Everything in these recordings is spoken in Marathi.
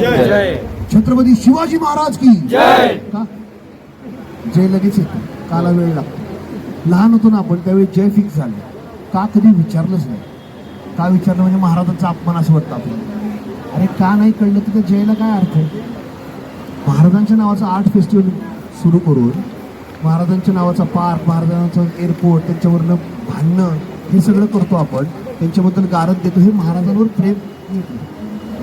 जय छत्रपती शिवाजी महाराज की। जय। का? जय लगेच येतं. काला वेळ लागतो. लहान होतो ना आपण त्यावेळी जय फिक्स झालं. का कधी विचारलंच नाही. का विचारलं म्हणजे महाराजांचा अपमान असं वाटतं आपल्याला. अरे का नाही कळलं तर त्या जयला काय अर्थ आहे? महाराजांच्या नावाचं आर्ट फेस्टिवल सुरू करून महाराजांच्या नावाचा पार्क महाराजांचं एअरपोर्ट त्यांच्यावरनं भांडणं हे सगळं करतो आपण. त्यांच्याबद्दल गारद देतो. हे महाराजांवर प्रेम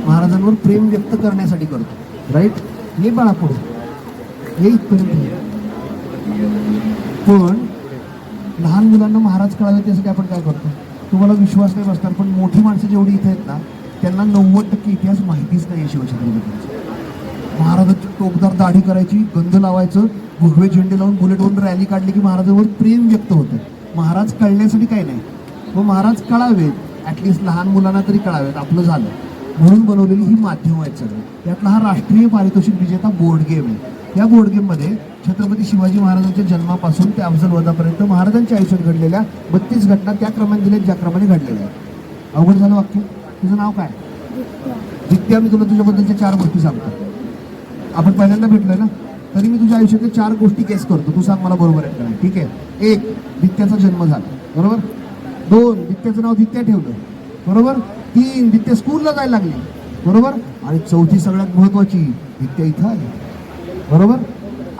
महाराजांवर प्रेम व्यक्त करण्यासाठी करतो. राईट हे बाळा पुढे. हे इथपर्यंत पण लहान मुलांना महाराज कळावे त्यासाठी आपण काय करतो? तुम्हाला विश्वास नाही बसणार पण मोठी माणसं जेवढी इथे आहेत ना त्यांना नव्वद टक्के इतिहास माहितीच नाही शिवछत्रपतींचा महाराजांची टोकदार दाढी करायची गंध लावायचं भगवे झेंडे लावून बुलेटवरून रॅली काढली की महाराजांवर प्रेम व्यक्त होतं. महाराज कळण्यासाठी काही नाही. व महाराज कळावेत. ॲटलिस्ट लहान मुलांना तरी कळावेत. आपलं झालं. म्हणून बनवलेली ही माध्यमं आहेत सगळं. यातला हा राष्ट्रीय पारितोषिक विजेता बोर्ड गेम आहे. या बोर्ड गेममध्ये छत्रपती शिवाजी महाराजांच्या जन्मापासून ते अफजल वधापर्यंत महाराजांच्या आयुष्यात घडलेल्या बत्तीस घटना त्या क्रमाने दिल्या ज्या क्रमाने घडलेल्या आहेत. अवघड झालं वाक्य? तुझं नाव काय? जित्या मी तुला तुझ्याबद्दलच्या चार गोष्टी सांगतो. आपण पहिल्यांदा भेटलोय ना? तरी मी तुझ्या आयुष्यातल्या चार गोष्टी केस करतो. तू सांग मला बरोबर आहे का ठीक आहे? एक दित्याचा जन्म झाला. बरोबर? दोन दित्याचं नाव दित्या ठेवलं. बरोबर? तीन दित्या स्कूलला जायला लागली. बरोबर? आणि चौथी सगळ्यात महत्वाची दित्या इथं आली. बरोबर?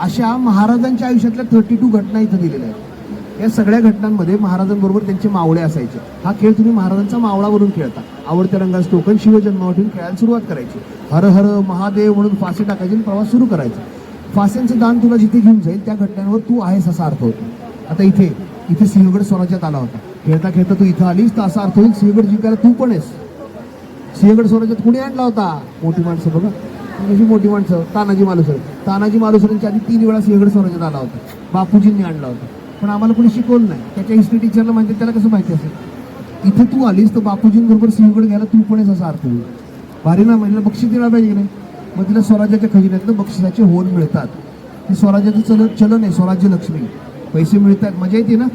अशा महाराजांच्या आयुष्यातल्या थर्टी टू घटना इथं दिलेल्या आहेत. या सगळ्या घटनांमध्ये महाराजांबरोबर त्यांचे मावळे असायचे. हा खेळ तुम्ही महाराजांचा मावळावरून खेळता. आवडत्या रंगाचं टोकन शिवजन्मावरून खेळायला सुरुवात करायची. हर हर महादेव म्हणून फासे टाकायचे आणि प्रवास सुरू करायचा. फास्यांचं दान तुला जिथे घेऊन जाईल त्या घटनांवर तू आहेस असा अर्थ होतो. आता इथे इथे सिंहगड स्वराज्यात आला होता. खेळता खेळता तू इथं आलीस तर असा अर्थ होईल सिंहगड जिंकायला तू पण आहेस. सिंहगड स्वराज्यात कुणी आणला होता? मोठी माणसं बघा. कशी मोठी माणसं तानाजी मालुसरे. तानाजी मालुसरेंच्या आधी तीन वेळा सिंहगड स्वराज्यात आला होता. बापूजींनी आणला होता. पण आम्हाला कोणी शिकवलं नाही. त्याच्या हिस्ट्री टीचरला माहिती त्याला कसं माहिती असेल? इथे तू आलीस तर बापूजींबरोबर सिंहगड घ्यायला तू पण आहेस असा अर्थ होईल. भारी ना महिला बक्षीस दिला पाहिजे नाही? मग तिला स्वराज्याच्या खजिन्यातनं बक्षिसाचे होल मिळतात. हे स्वराज्याचं चलन चलन आहे स्वराज्य लक्ष्मी. पैसे मिळतात. मजा येते ना?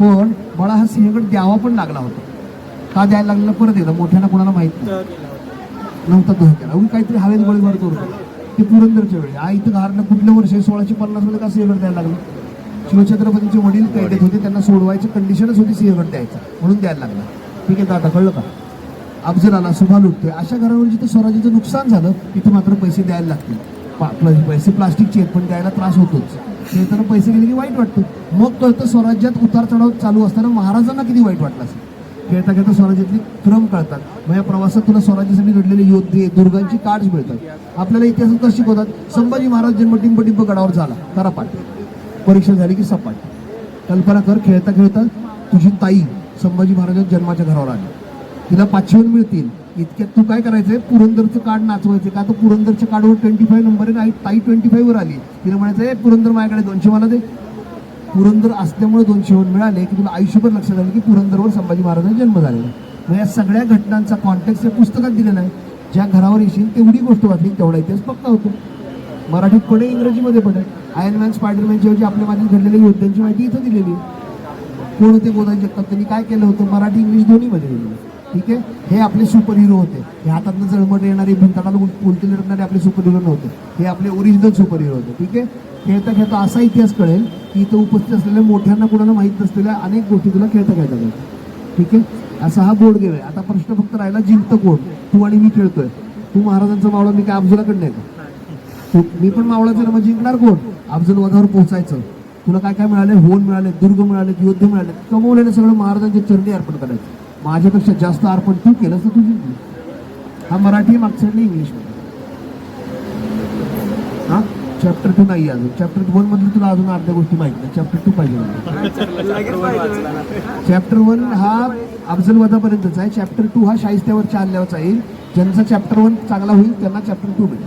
पण मला हा सिंहगड द्यावा पण लागला होता. का द्यायला लागला परत एकदा. मोठ्यानं कोणाला माहीत नव्हता दह केला. उगी काहीतरी हवेत गोळीबार करू ते पुरंदरच्या वेळी. आई इथं घारणं कुठल्या वर्ष? सोळाशे पन्नासमध्ये का सिंहगड द्यायला लागलं? शिवछत्रपतीचे वडील कैदेत होते. त्यांना सोडवायची कंडिशनच होती सिंहगड द्यायचा. म्हणून द्यायला लागला. ठीक आहे दादा. कळलं का? अफजलाला सुभा लुटतोय. अशा घरावर जिथे स्वराज्याचं नुकसान झालं तिथे मात्र पैसे द्यायला लागतील. पा- पैसे प्लास्टिकचे आहेत पण द्यायला त्रास होतोच. खेळताना पैसे गेले की वाईट वाटतं. मग कळतं स्वराज्यात उतार चढाव चालू असताना महाराजांना किती वाईट वाटलं असेल. खेळता खेळता स्वराज्यातले क्रम कळतात. मग या प्रवासात तुला स्वराज्यासाठी घडलेले योद्धे दुर्गांची कार्ड मिळतात. आपल्याला इतिहासात कसं शिकवतात संभाजी महाराज जन्म टिंब टिंब गडावर झाला करा पाठ. परीक्षा झाली की सपाट. कल्पना कर खेळता खेळता तुझी ताई संभाजी महाराजांच्या जन्माच्या घरावर आली. तिला पाचशेवर मिळतील. इतक्यात तू काय करायचंय? पुरंदरचं कार्ड नाचवायचं का? तर पुरंदरच्या कार्डवर ट्वेंटी फाईव्ह नंबर आहे आणि ताई ट्वेंटी फाईव्हवर आली. तिला म्हणायचं पुरंदर माझ्याकडे दोनशे मला दे. पुरंदर असल्यामुळे दोनशे वर मिळाले की तुला आयुष्यभर लक्षात आलं की पुरंदरवर संभाजी महाराजांचा जन्म झालेला मग या सगळ्या घटनांचा कॉन्टॅक्ट या पुस्तकात दिलेला आहे. ज्या घरावर येशील तेवढी गोष्ट वाचली तेवढा इतिहास पक्का होतो. मराठीत पण आहे. इंग्रजीमध्ये पडे आयन मॅन स्पायडरमॅनच्या ऐवजी आपल्या मागे घडलेल्या योद्ध्यांची माहिती इथं दिलेली आहे. कोण होते गोदाई जगताप त्यांनी काय केलं होतं? मराठी इंग्लिश दोन्हीमध्ये दिलेलं ठीक आहे? हे आपले सुपर हिरो होते. हे हातातनं जळमट येणारे भिंताला उलटी लढणारे आपले सुपर हिरो नव्हते. हे आपले ओरिजिनल सुपर हिरो होते. ठीक आहे? खेळता खेळता असा इतिहास कळेल की इथं उपस्थित असलेल्या मोठ्यांना कुणाला माहीत नसलेल्या अनेक गोष्टी तुला खेळता खेळता कळतात ठीक आहे? असा हा बोर्ड गेम आहे आता प्रश्न फक्त राहिला जिंकतं कोण? तू आणि मी खेळतोय. तू महाराजांचा मावळा मी काय अफजलाकडनं नाही का? मी पण मावळाचं ना मग जिंकणार कोण? अफजल वधावर पोहोचायचं. तुला काय काय मिळाले होल मिळाले दुर्ग मिळाले युद्ध मिळाले कमवलेलं सगळं महाराजांच्या चरणी अर्पण करायचं. माझ्यापेक्षा जास्त अर्पण तू केलं तर तू जिंकली हा मराठी मागचं नाही इंग्लिश हा? चॅप्टर टू नाही अजून. चॅप्टर वन मधलं तुला अजून अर्ध्या गोष्टी माहीत नाही. चॅप्टर टू पाहिजे चॅप्टर वन हा अफजल वधापर्यंतच आहे. चॅप्टर टू हा शाहिस्त्यावर चालल्यावरचा येईल. ज्यांचा चॅप्टर वन चांगला होईल त्यांना चॅप्टर टू मिळेल